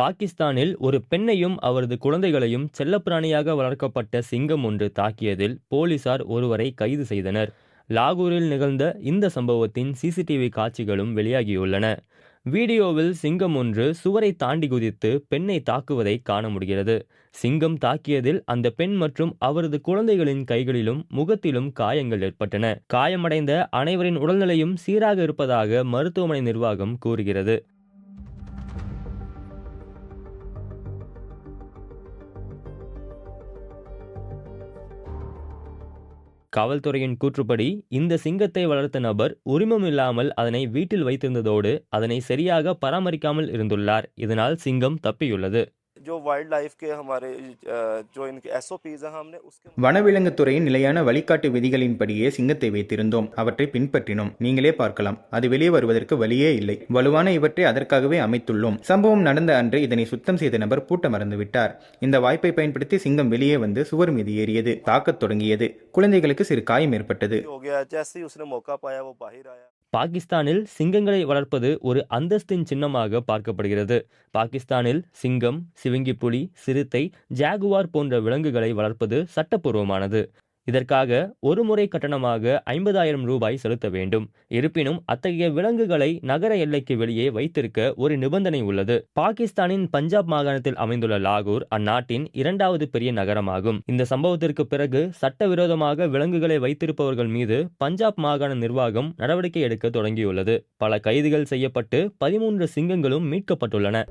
பாகிஸ்தானில் ஒரு பெண்ணையும் அவரது குழந்தைகளையும் செல்லப்பிராணியாக வளர்க்கப்பட்ட சிங்கம் ஒன்று தாக்கியதில் போலீசார் ஒருவரை கைது செய்தனர். லாகூரில் நிகழ்ந்த இந்த சம்பவத்தின் சிசிடிவி காட்சிகளும் வெளியாகியுள்ளன. வீடியோவில் சிங்கம் ஒன்று சுவரை தாண்டி குதித்து பெண்ணை தாக்குவதை காண முடிகிறது. சிங்கம் தாக்கியதில் அந்த பெண் மற்றும் அவரது குழந்தைகளின் கைகளிலும் முகத்திலும் காயங்கள் ஏற்பட்டன. காயமடைந்த அனைவரின் உடல்நிலையும் சீராக இருப்பதாக மருத்துவமனை நிர்வாகம் கூறுகிறது. காவல்துறையின் கூற்றுப்படி இந்த சிங்கத்தை வளர்த்த நபர் உரிமம் இல்லாமல் அதனை வீட்டில் வைத்திருந்ததோடு அதனை சரியாக பராமரிக்காமல் இருந்துள்ளார். இதனால் சிங்கம் தப்பியுள்ளது. जो वाइल्ड लाइफ के हमारे अ, जो इनके एस है हमने उसके வனவிலங்குத் துறையின் நிலையான வழிகாட்டு விதிகளின்படியே சிங்கத்தை வைத்திருந்தோம் அவற்றை பின்பற்றினோம் நீங்களே பார்க்கலாம் அது வெளியே வருவதற்கு வழியே இல்லை வலுவான இவற்றை அதற்காகவே அமைத்துள்ளோம் சம்பவம் நடந்த அன்று இதனை சுத்தம் செய்த நபர் பூட்ட மறந்துவிட்டார் இந்த வாய்ப்பை பயன்படுத்தி சிங்கம் வெளியே வந்து சுவர் மீது ஏறியது தாக்கத் தொடங்கியது குழந்தைகளுக்கு சிறு காயம் ஏற்பட்டது பாகிஸ்தானில் சிங்கங்களை வளர்ப்பது ஒரு அந்தஸ்தின் சின்னமாக பார்க்கப்படுகிறது. பாகிஸ்தானில் சிங்கம் சிவிங்கி புலி சிறுத்தை ஜாகுவார் போன்ற விலங்குகளை வளர்ப்பது சட்டப்பூர்வமானது. இதற்காக ஒருமுறை கட்டணமாக ஐம்பதாயிரம் ரூபாய் செலுத்த வேண்டும். இருப்பினும் அத்தகைய விலங்குகளை நகர எல்லைக்கு வெளியே வைத்திருக்க ஒரு நிபந்தனை உள்ளது. பாகிஸ்தானின் பஞ்சாப் மாகாணத்தில் அமைந்துள்ள லாகூர் அந்நாட்டின் இரண்டாவது பெரிய நகரமாகும். இந்த சம்பவத்திற்கு பிறகு சட்டவிரோதமாக விலங்குகளை வைத்திருப்பவர்கள் மீது பஞ்சாப் மாகாண நிர்வாகம் நடவடிக்கை எடுக்க தொடங்கியுள்ளது. பல கைதுகள் செய்யப்பட்டு பதிமூன்று சிங்கங்களும் மீட்கப்பட்டுள்ளன.